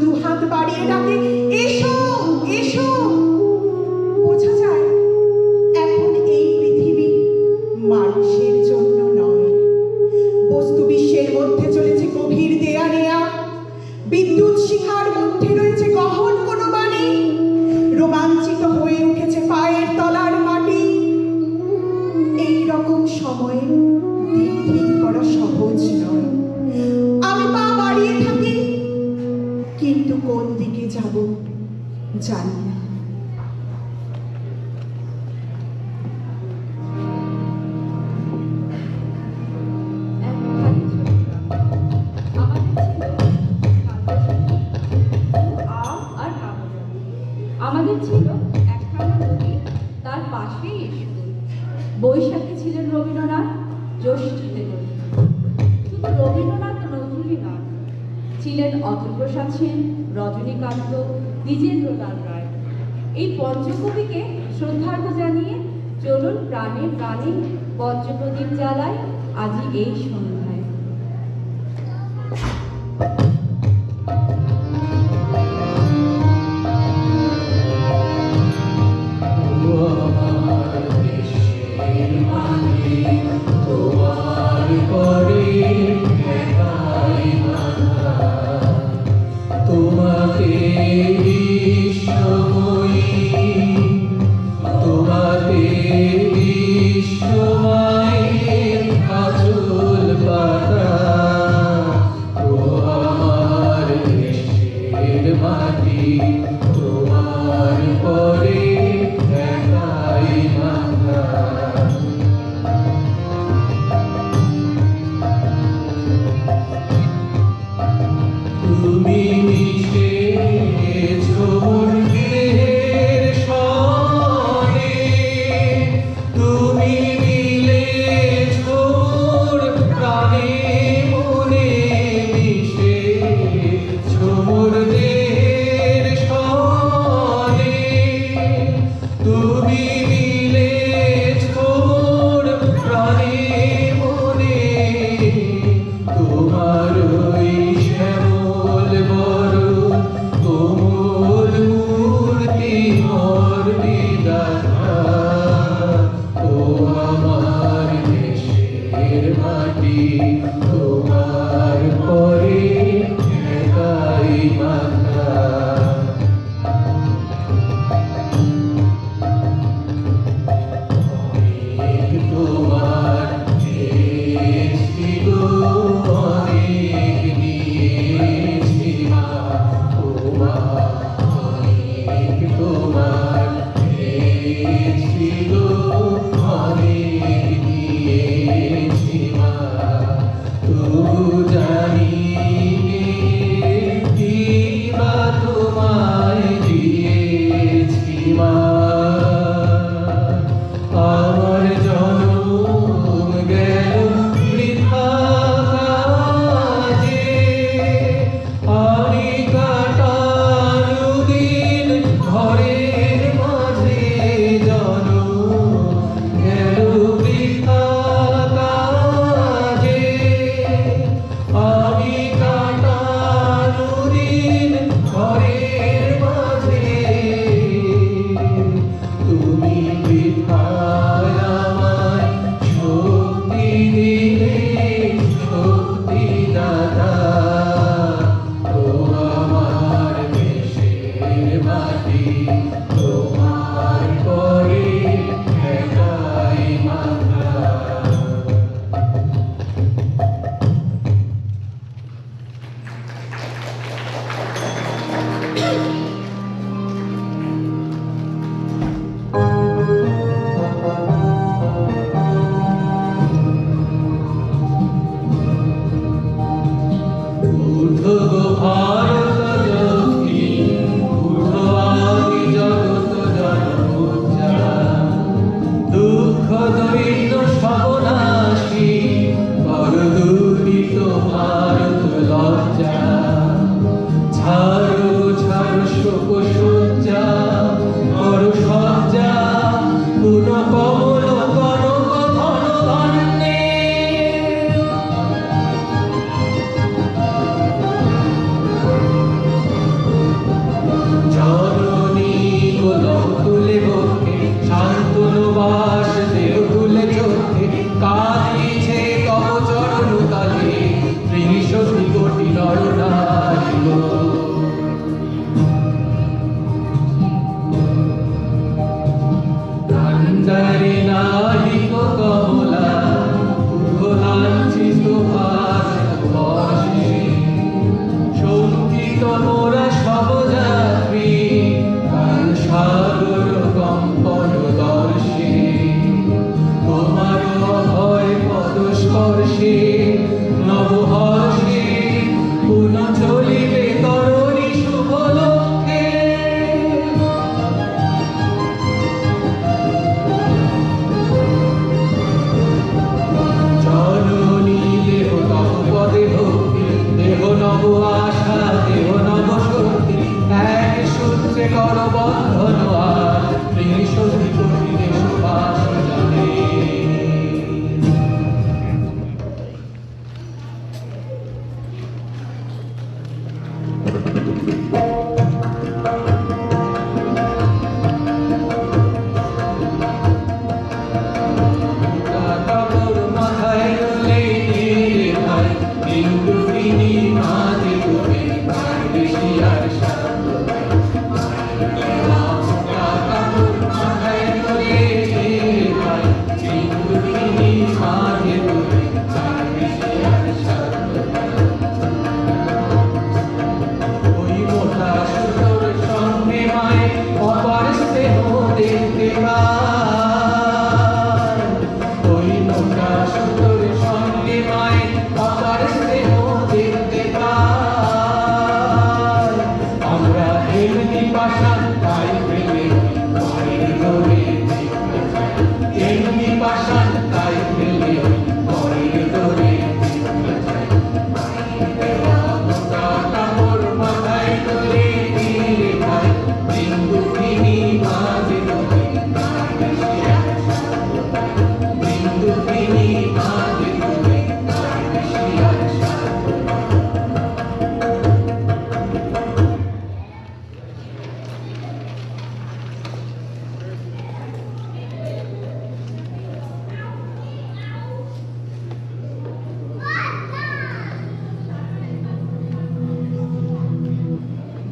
দুহাত বাড়িয়ে ডাকে জানি না। আমাদের ছিল একখানা নদী, তার পাশেই স্কুল বৈশাখে ছিলেন রবীন্দ্রনাথ, জ্যৈষ্ঠীতে শুধু রবীন্দ্রনাথ নজরুলই নন ছিলেন অতুল প্রসাদ সেন, রজনীকান্ত বিজেন্দ্রলাল রায়। এই পঞ্চকবিকে শ্রদ্ধার্ঘ জানিয়ে চলুন প্রাণে প্রাণে পঞ্চপ্রদীপ জ্বালায় আজি এই সন্ধ্যায়। Amen. Buddha. hari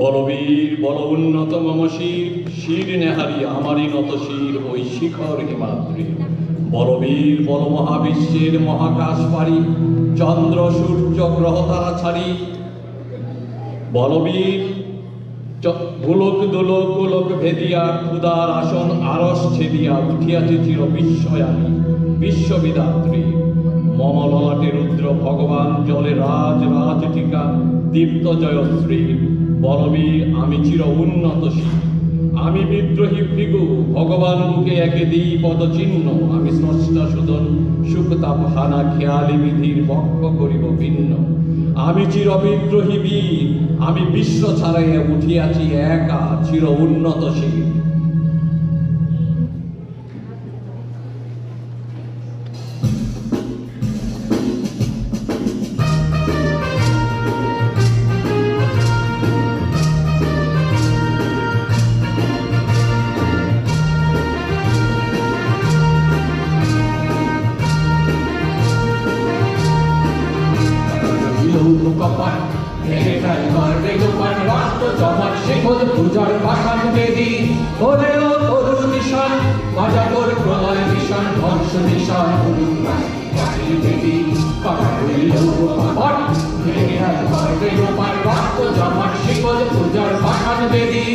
বলবীর বল উন্নত মম শির শির নেহারি আমারই নত শির, ওই শিখর হিমাদ্রি বলবীর বল মহাবিশ্বের মহাকাশ পারি, চন্দ্র, সূর্য, গ্রহ তারা ছাড়ি। বলবীর গোলক দোলক, গোলক ভেদিয়া ক্ষুদার আসন আরস ছেদিয়া, উঠিয়াছে চির বিস্ময় আমি বিশ্ববিদাত্রী। মম ললাটে রুদ্র ভগবান, জলে রাজ রাজ টিকা দীপ্ত জয়শ্রী। বলবীর আমি চির উন্নত আমি বিদ্রোহী ভৃগু, ভগবান মুখে একে দিই পদচিহ্ন। আমি স্রষ্টা সুদন সুখতাপ হানা খেয়ালি বিধির বক্ষ করিব ভিন্ন। আমি চির বিদ্রোহী বীর, আমি বিশ্ব ছাড়াইয়া উঠিয়াছি একা চির উন্নতশীল কপাট ভেঙে ফেল গর্বে গোপাল রক্ত জমাট শিখল পূজার পাখান বেদি ওরে ও তরুণ নিশান মজা প্রলয় নিশান, ধ্বংস নিশান। বেদি পাখা রক্ত জমাট শিখল পূজার পাখান বেদি